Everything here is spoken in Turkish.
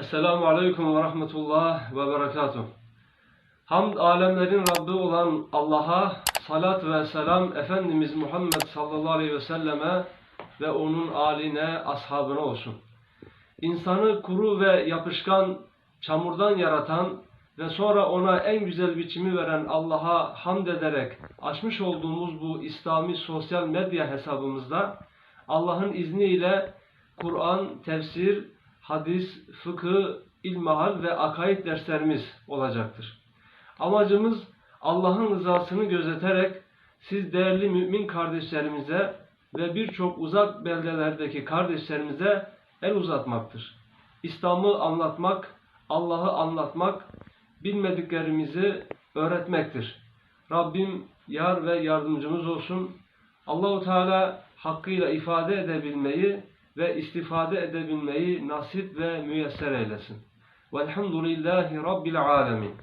Esselamu Aleyküm ve Rahmetullah ve Berekatuh. Hamd alemlerin Rabbi olan Allah'a salat ve selam Efendimiz Muhammed sallallahu aleyhi ve selleme ve onun aline, ashabına olsun. İnsanı kuru ve yapışkan çamurdan yaratan ve sonra ona en güzel biçimi veren Allah'a hamd ederek açmış olduğumuz bu İslami sosyal medya hesabımızda Allah'ın izniyle Kur'an, tefsir, hadis, fıkıh, ilmihal ve akaid derslerimiz olacaktır. Amacımız Allah'ın rızasını gözeterek siz değerli mümin kardeşlerimize ve birçok uzak beldelerdeki kardeşlerimize el uzatmaktır. İslam'ı anlatmak, Allah'ı anlatmak, bilmediklerimizi öğretmektir. Rabbim yar ve yardımcımız olsun. Allahu Teala hakkıyla ifade edebilmeyi ve istifade edebilmeyi nasip ve müyesser eylesin. Velhamdülillahi Rabbil alemin.